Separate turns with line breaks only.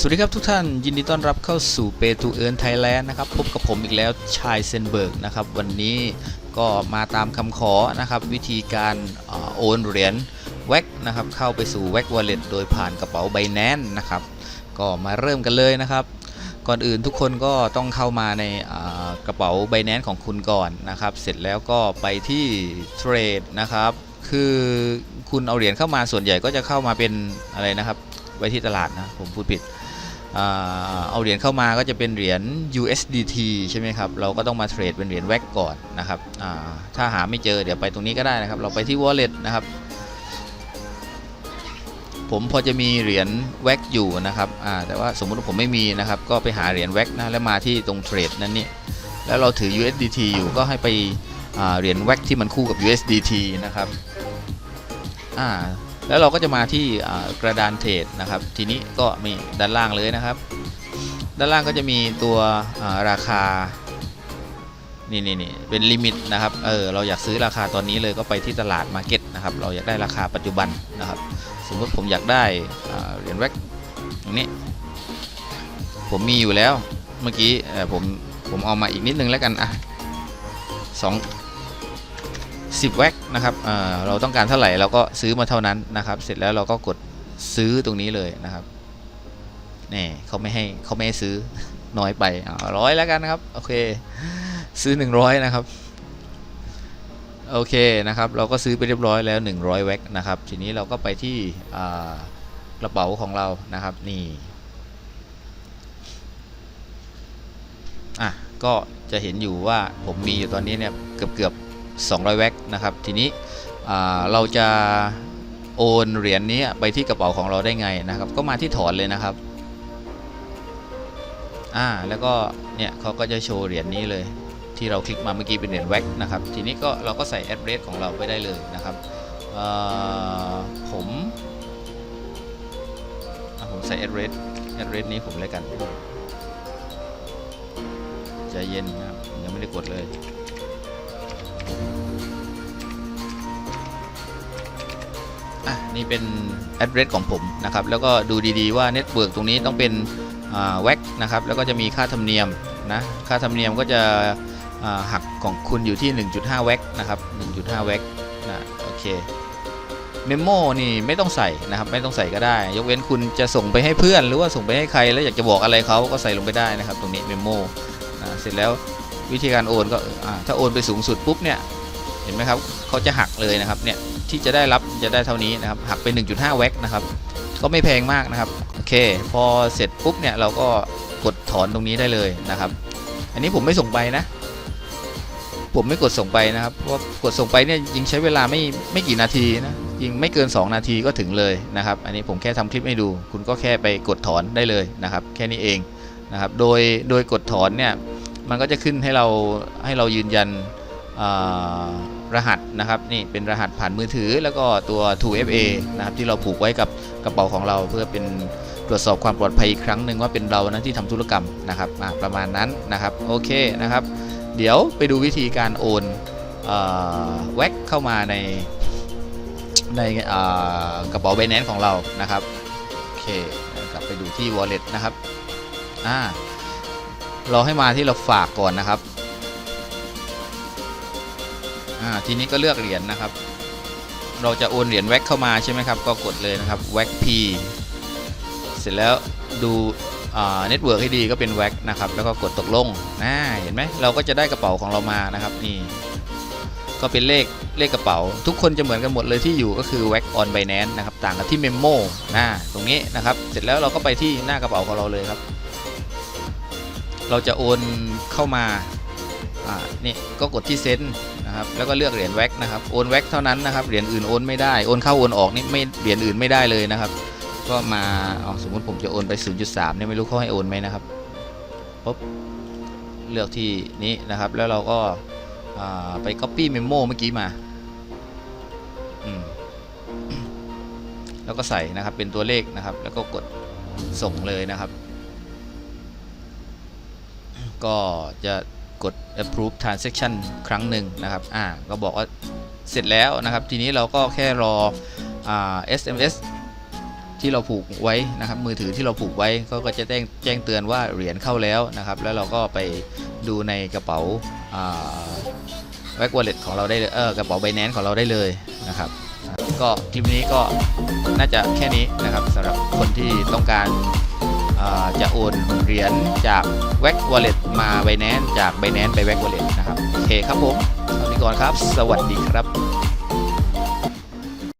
สวัสดีครับทุกท่านยินดีต้อนรับเข้าสู่ Pay to Earn Thailand นะครับพบกับผมอีกแล้วชายเซนเบิร์กนะครับวันนี้ก็มาตามคำขอนะครับวิธีการโอนเหรียญแว็กนะครับเข้าไปสู่แว็กวอลเล็ตโดยผ่านกระเป๋าไบแนนนะครับก็มาเริ่มกันเลยนะครับ ก่อนอื่นทุกคนก็ต้องเข้ามาในกระเป๋าไบแนนของคุณก่อนนะครับเสร็จแล้วก็ไปที่เทรดนะครับคือคุณเอาเหรียญเข้ามาส่วนใหญ่ก็จะเข้ามาเป็นอะไรนะครับไว้ที่ตลาดนะผมพูดผิด เอาเหรียญเข้ามาก็จะเป็นเหรียญ USDT ใช่ไหมครับ เราก็ต้องมาเทรดเป็นเหรียญแว็กก่อนนะครับถ้าหาไม่เจอเดี๋ยวไปตรงนี้ก็ได้นะครับ เราไปที่ Wallet นะครับ ผมพอจะมีเหรียญแว็กอยู่นะครับแต่ว่าสมมุติว่าผมไม่มีนะครับ ก็ไปหาเหรียญแว็กนะแล้วมาที่ตรงเทรดนั่นนี่แล้วเราถือ USDT อยู่ก็ให้ไปเหรียญแว็กที่มันคู่กับ USDT นะครับอ่า แล้วเราก็จะมาที่กระดานเทรดนะครับ ทีนี้ก็มีด้านล่างเลยนะครับ ด้านล่างก็จะมีตัวราคานี่นี่นี่เป็นลิมิตนะครับ เออ เราอยากซื้อราคาตอนนี้เลยก็ไปที่ตลาดมาร์เก็ตนะครับ เราอยากได้ราคาปัจจุบันนะครับ สมมติผมอยากได้เหรียญแว็กตรงนี้ ผมมีอยู่แล้ว เมื่อกี้ผมผมเอามาอีกนิดนึงแล้วกันอะสอง 10แว็กนะครับเอ่อเราต้องการเท่าไหร่เราก็ซื้อมาเท่านั้นนะครับ เสร็จแล้วเราก็กดซื้อตรงนี้เลยนะครับนี่เขาไม่ให้เขาไม่ให้ซื้อน้อยไปร้อยแล้วกันนะครับโอเคซื้อ 100 นะครับโอเคนะครับเราก็ซื้อไปเรียบร้อยแล้ว 100 แว็กนะครับทีนี้เราก็ไปที่กระเป๋าของเรานะครับนี่อะก็จะเห็นอยู่ว่าผมมีอยู่ตอนนี้เนี่ยเกือบเกือบ 200 แว็กนะครับ ทีนี้เราจะโอนเหรียญนี้ไปที่กระเป๋าของเราได้ไงนะครับ ก็มาที่ถอนเลยนะครับอ่าแล้วก็เนี่ยเขาก็จะโชว์เหรียญนี้เลย ที่เราคลิกมาเมื่อกี้เป็นเหรียญแว็กนะครับ ทีนี้ก็เราก็ใส่แอดเดรสของเราไปได้เลยนะครับผมผมใส่แอดเดรสแอดเดรสนี้ผมเลยกันใจเย็นนะครับยังไม่ได้กดเลย นี่เป็น address ของผมนะครับ แล้วก็ดูดีๆว่าเน็ตเวิร์กตรงนี้ต้องเป็นแว็กนะครับ แล้วก็จะมีค่าธรรมเนียมนะ ค่าธรรมเนียมก็จะหักของคุณอยู่ที่ 1.5 แว็กนะครับ 1.5 แว็กนะโอเคเมมโมนี่ไม่ต้องใส่นะครับ ไม่ต้องใส่ก็ได้ ยกเว้นคุณจะส่งไปให้เพื่อน หรือว่าส่งไปให้ใครแล้วอยากจะบอกอะไรเขาก็ใส่ลงไปได้นะครับ ตรงนี้เมมโมนะเสร็จแล้ววิธีการโอนก็ถ้าโอนไปสูงสุดปุ๊บเนี่ย ห็นไหมครับเขาจะหักเลยนะครับเนี่ยที่จะได้รับจะได้เท่านี้นะครับหักไป1.5 แว็กนะครับก็ไม่แพงมากนะครับโอเค พอเสร็จปุ๊บเนี่ยเราก็กดถอนตรงนี้ได้เลยนะครับ อันนี้ผมไม่ส่งไปนะ ผมไม่กดส่งไปนะครับเพราะกดส่งไปเนี่ยยิงใช้เวลาไม่ไม่กี่นาทีนะยิงไม่เกิน 2 นาทีก็ถึงเลยนะครับ อันนี้ผมแค่ทำคลิปให้ดู คุณก็แค่ไปกดถอนได้เลยนะครับ แค่นี้เองนะครับโดยโดยกดถอนเนี่ยมันก็จะขึ้นให้เราให้เรายืนยัน รหัสนะครับนี่เป็นรหัสผ่านมือถือ แล้วก็ตัว 2FA นะครับที่เราผูกไว้กับกระเป๋าของเราเพื่อเป็นตรวจสอบความปลอดภัยอีกครั้งหนึ่งว่าเป็นเรานะที่ทำธุรกรรมนะครับประมาณนั้นนะครับโอเคนะครับ เดี๋ยวไปดูวิธีการโอนแว็กเข้ามาในในกระเป๋าไบแนนของเรานะครับโอเคกลับไปดูที่ wallet นะครับอ่าเราให้มาที่เราฝากก่อนนะครับ อ่าทีนี้ก็เลือกเหรียญนะครับ เราจะโอนเหรียญแว็กเข้ามาใช่ไหมครับ ก็กดเลยนะครับแว็ก P เสร็จแล้วดูเน็ตเวิร์กให้ดีก็เป็นแว็กนะครับ แล้วก็กดตกลงนะเห็นไหมเราก็จะได้กระเป๋าของเรามานะครับนี่ก็เป็นเลขเลขกระเป๋า ทุกคนจะเหมือนกันหมดเลยที่อยู่ก็คือแว็กออนไบแนนนะครับต่างกับที่เมมโมนะตรงนี้นะครับ เสร็จแล้วเราก็ไปที่หน้ากระเป๋าของเราเลยครับ เราจะโอนเข้ามาอ่านี่ก็กดที่เซ็น นะครับแล้วก็เลือกเหรียญแว็กนะครับโอนแว็กเท่านั้นนะครับเหรียญอื่นโอนไม่ได้โอนเข้าโอนออกนี่ไม่เหรียญอื่นไม่ได้เลยนะครับ ก็มาอ๋อสมมติผมจะโอนไป 0.3เนี่ยไม่รู้เขาให้โอนไหมนะครับปุ๊บเลือกที่นี้นะครับแล้วเราก็ไป copy memo เมื่อกี้มาแล้วก็ใส่นะครับเป็นตัวเลขนะครับ แล้วก็กดส่งเลยนะครับ ก็จะ กด approve transaction ครั้งหนึ่งนะครับอ่าก็บอกว่าเสร็จแล้วนะครับ ทีนี้เราก็แค่รออ่า SMS ที่เราผูกไว้นะครับ มือถือที่เราผูกไว้ก็จะแจ้งแจ้งเตือนว่าเหรียญเข้าแล้วนะครับ แล้วเราก็ไปดูในกระเป๋าแว็กวอลเล็ตของเราได้เลยเออกระเป๋าไบแนนของเราได้เลยนะครับก็คลิปนี้ก็น่าจะแค่นี้นะครับสำหรับคนที่ต้องการ จะโอนเหรียญจากแว็กวอลเล็ตมาไบแนนจากไบแนนไปแว็กวอลเล็ตนะครับ โอเคครับผมสวัสดีก่อนครับ สวัสดีครับ